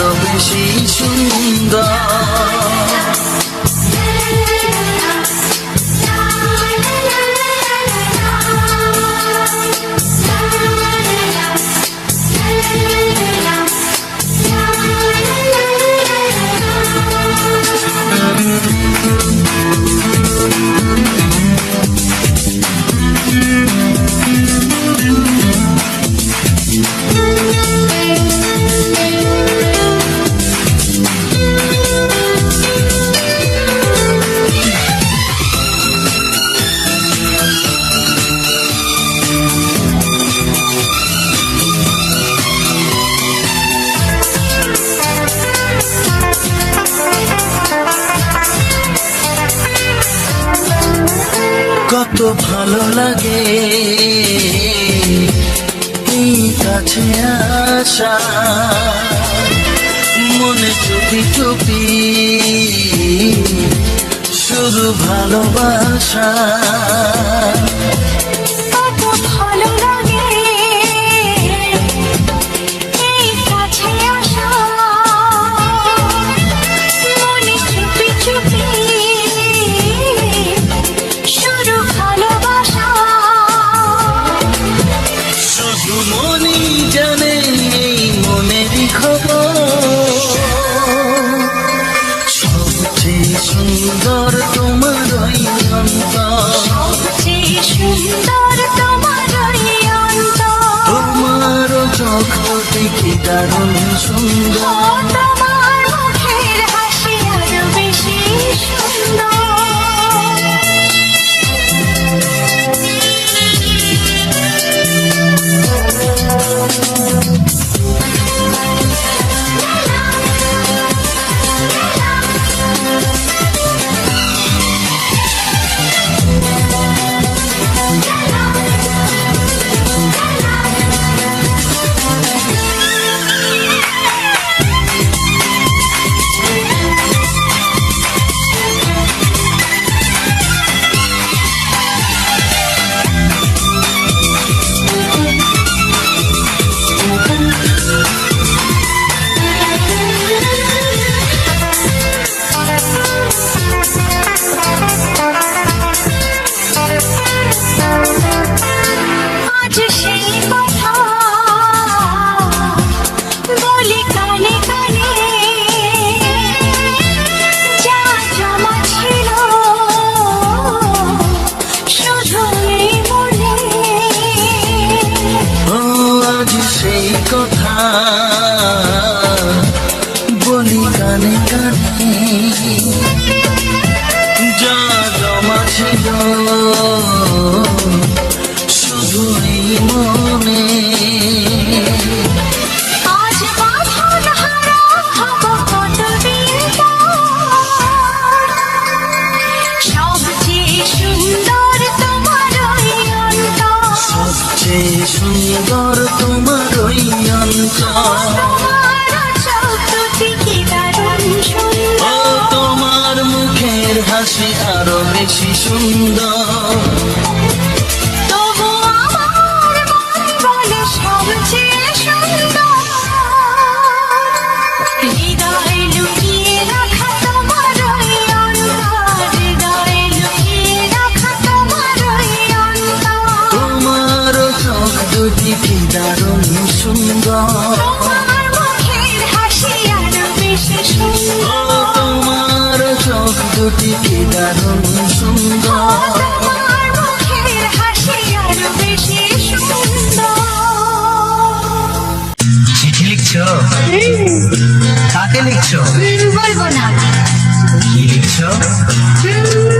那本是一群。লাগে। এই কাছে আশা মনে চুপি চুপি শুধু ভালোবাসা। তোমার মুখের হাসি আরও বেশি সুন্দর। লিখছো? কাকে লিখছো? বলব না। কি লিখছো লিখেছি?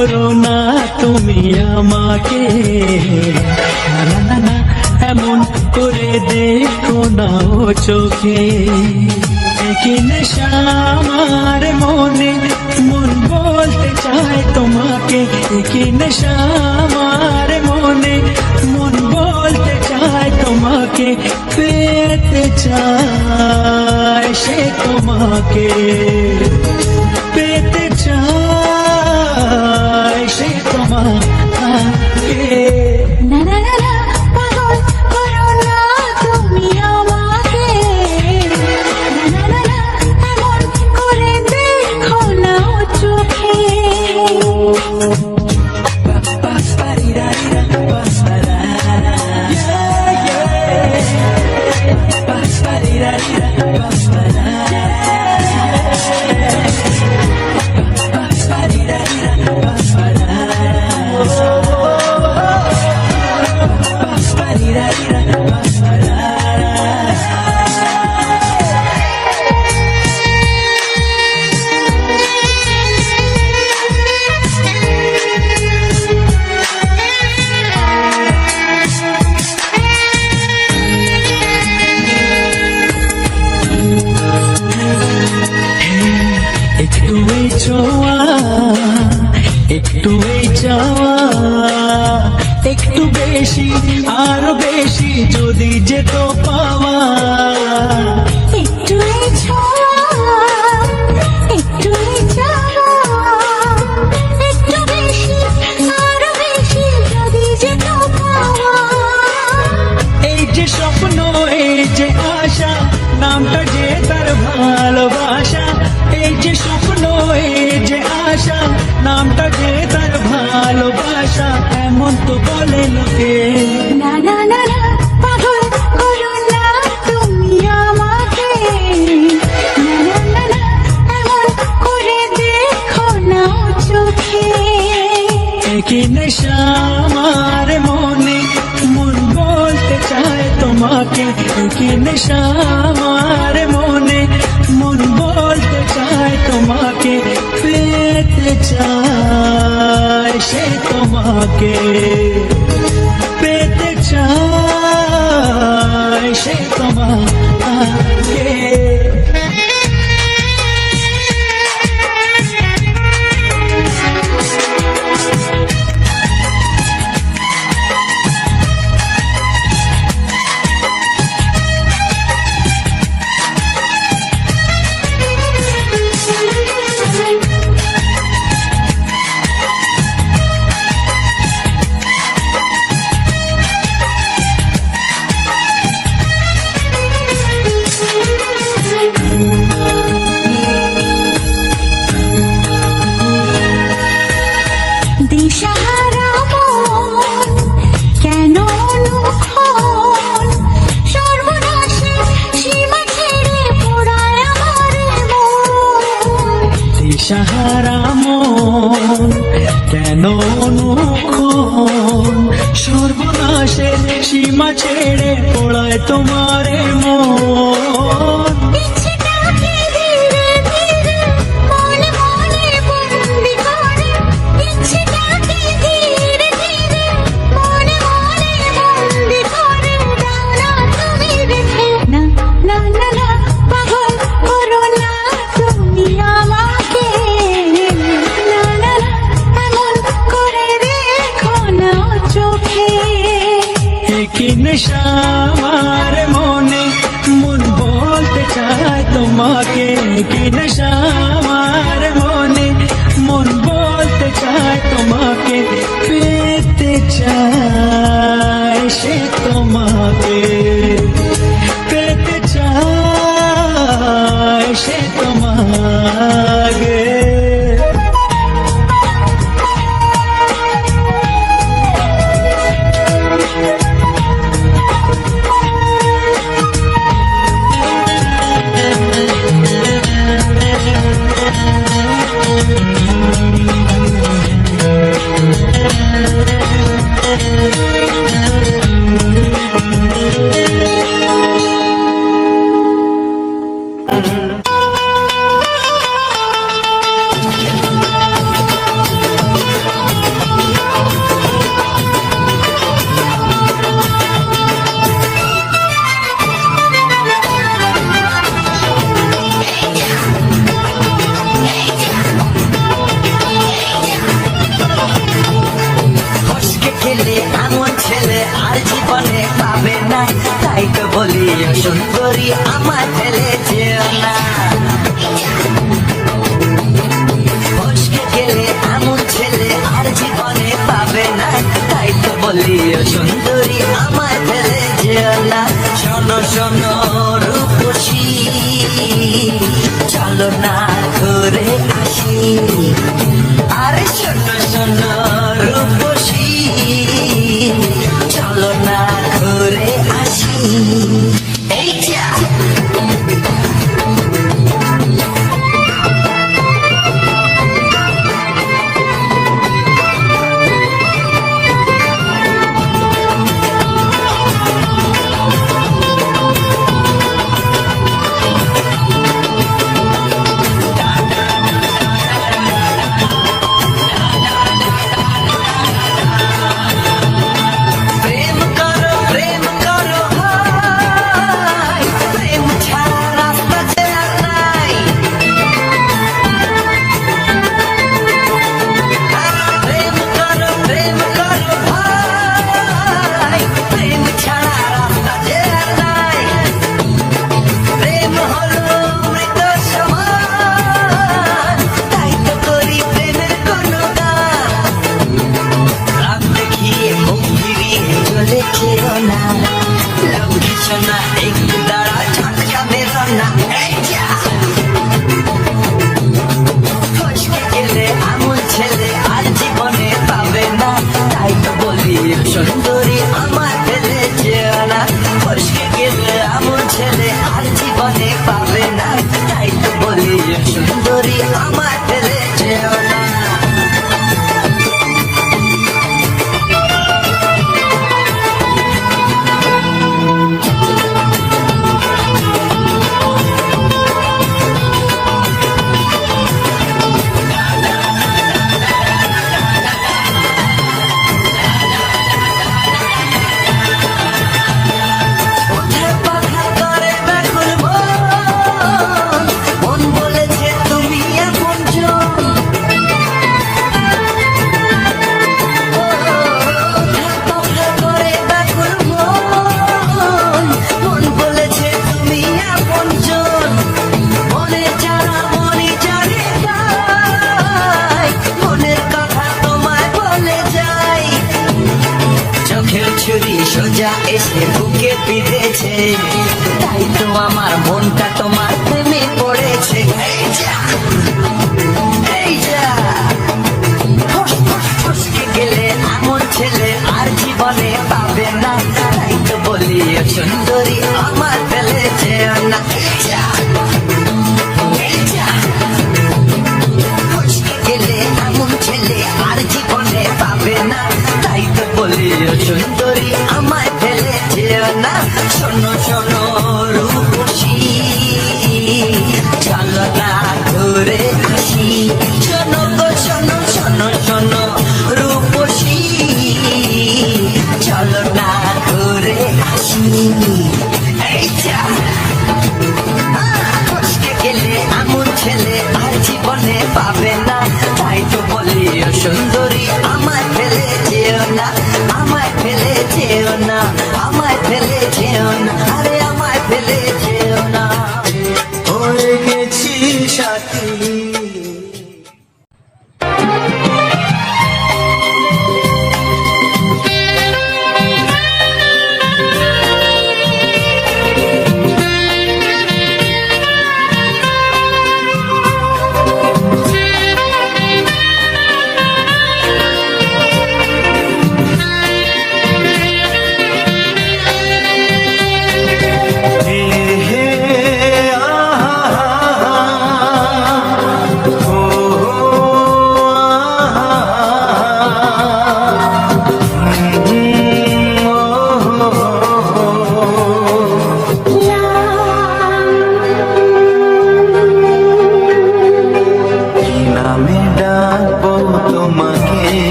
করো না তুমি আমাকে। না না এমন করে দেখো না ও চোখে। কিনে আমার মনে, মন বলতে চায় তোমাকে। কিনে আমার মনে, মন বলতে চায় তোমাকে। পেতে চায় সে তোমাকে। না না না না, পাগল করো না তুমি আমাকে। না না না না, এমন করে দেখো না চোখে। কে সাহারা মন কেন অনুক্ষণ? সর্বনাশের সীমা ছেড়ে পড়ায় তোমারে মন। Mother. বলি সুন্দরী ছেলে আর জীবনে পাবে